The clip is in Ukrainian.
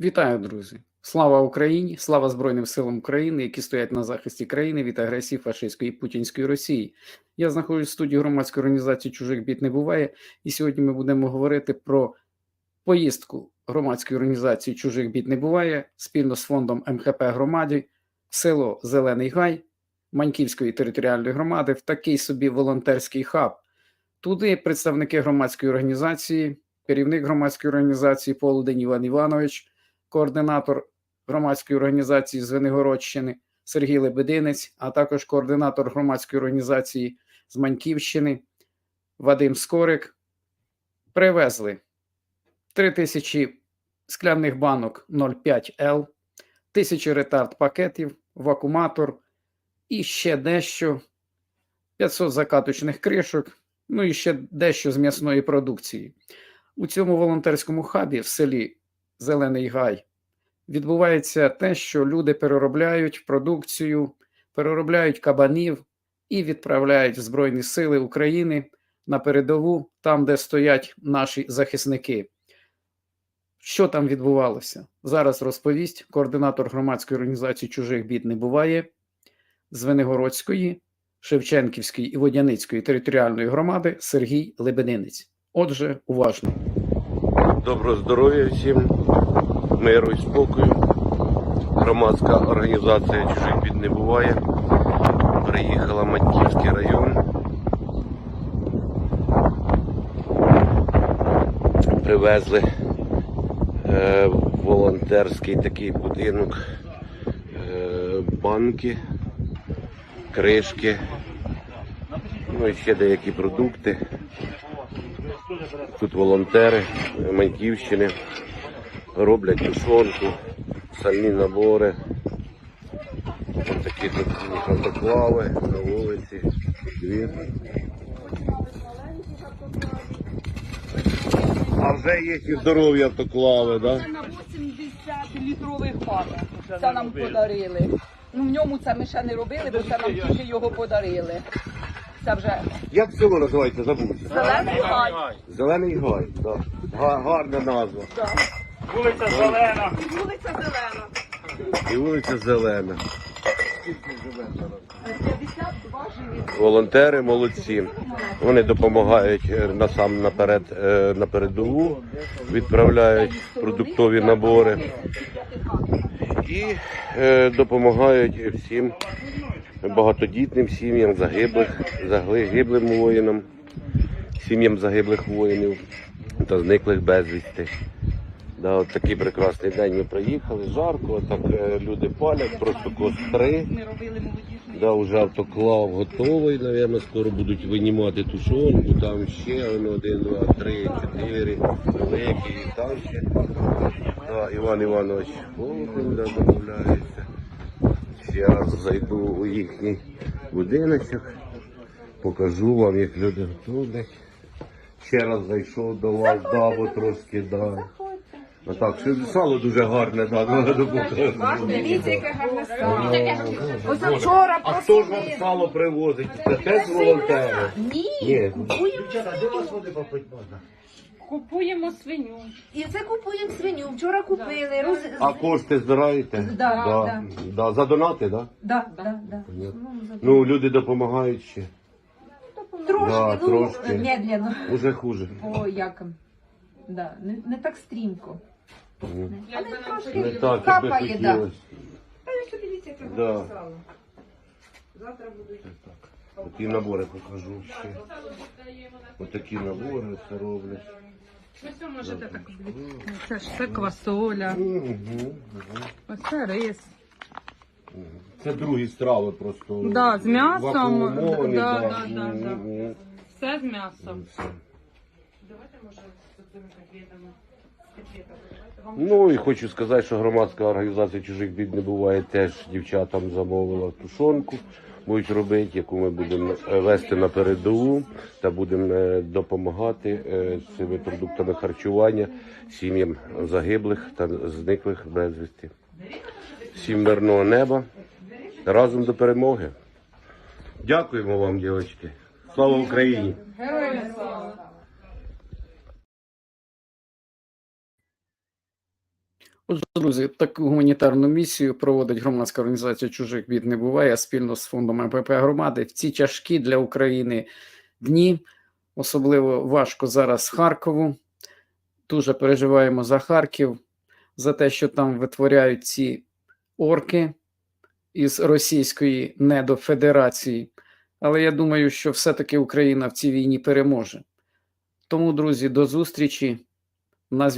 Вітаю, друзі! Слава Україні! Слава Збройним силам України, які стоять на захисті країни від агресії фашистської і путінської Росії. Я знаходжусь в студії громадської організації Чужих бід не буває, і сьогодні ми будемо говорити про поїздку громадської організації Чужих бід не буває спільно з фондом МХП громаді село Зелений Гай Маньківської територіальної громади в такий собі волонтерський хаб. Туди представники громадської організації, керівник громадської організації Полудень Іван Іванович координатор громадської організації з Венигородщини Сергій Лебединець, а також координатор громадської організації з Маньківщини Вадим Скорик, привезли 3 тисячі скляних банок 0,5Л, тисячі ретард пакетів, вакууматор і ще дещо 500 закаточних кришок, ну і ще дещо з м'ясної продукції. У цьому волонтерському хабі в селі Зелений Гай відбувається те, що люди переробляють продукцію, переробляють кабанів і відправляють в Збройні Сили України на передову, там, де стоять наші захисники. Що там відбувалося? Зараз розповість координатор громадської організації Чужих бід не буває з Венигородської, Шевченківської і Водяницької територіальної громади Сергій Лебединець. Отже, уважно. Доброго здоров'я всім, миру і спокою. Громадська організація чужих бід не буває. Приїхала Маньківський район. Привезли е, волонтерський такий будинок е, банки, кришки, ну і ще деякі продукти. Тут волонтери Маньківщини роблять тушонку, сальні набори. Ось такі тут автоклави на вулиці. Дві. А вже є і здорові автоклави, так? Це на 80 літрових банок. Це нам подарили. Ну в ньому це ми ще не робили, бо це нам тільки його подарили. Це вже Як село називається? Забувся. зелений гай. Зелений гай. Да. Га- Гарна назва. Вулиця Зелена. Вулиця Зелена. І вулиця Зелена. 52 живі. Волонтери молодці. Вони допомагають е, насам наперед е, на передову, відправляють продуктові набори і е, допомагають всім багатодітним сім'ям загиблих, загиблим воїнам, сім'ям загиблих воїнів та зниклих безвісти. Да, от такий прекрасний день ми приїхали, жарко, так е, люди палять, просто костри. Да, вже автоклав готовий, напевно, скоро будуть винімати тушонку, там ще воно, один, два, три, чотири, великі, і там ще. Да, Іван Іванович Холодин да, домовляється. Раз зайду у їхній будиночок, покажу вам, як люди готують. Ще раз зайшов до вас, да, бо трошки, да. А так, сало дуже гарне, да, надо показати. Дивіться, яке гарне сало. Ось вчора А хто ж вам сало привозить? Це теж волонтери? Ні. Ні. Купуємо свиню. І це купуємо свиню. Вчора купили. Роз... А кошти збираєте? Да, да. да. За донати, да? Да, да, да. Ну, люди допомагають ще. Трошки, Да, ну, трошки. медленно. Уже хуже. О, як. Да, не, не так стрімко. Але Не трошки так, якби капає, да. хотілося. Дивіться, яке Да. сало. Завтра будуть. Такі набори покажу ще. Отакі набори це роблять. Ось можете так. Це ж це квасоля. Ось це рис. Це другі страви просто. Да, з м'ясом. вакуумовані, Да, да. да, да, да. Мгм. Все з м'ясом. Все. Ну і хочу сказати, що громадська організація чужих бід не буває теж дівчатам замовила тушонку. Будуть робити, яку ми будемо вести на передову та будемо е, допомагати е, цими продуктами харчування сім'ям загиблих та зниклих безвісти. Всім мирного неба. Разом до перемоги. Дякуємо вам, дівчатки. Слава Україні! Отже, друзі, таку гуманітарну місію проводить громадська організація чужих бід не буває спільно з фондом МПП громади в ці тяжкі для України дні. Особливо важко зараз Харкову. Дуже переживаємо за Харків, за те, що там витворяють ці орки із Російської недофедерації. Але я думаю, що все-таки Україна в цій війні переможе. Тому, друзі, до зустрічі. На зв'язку.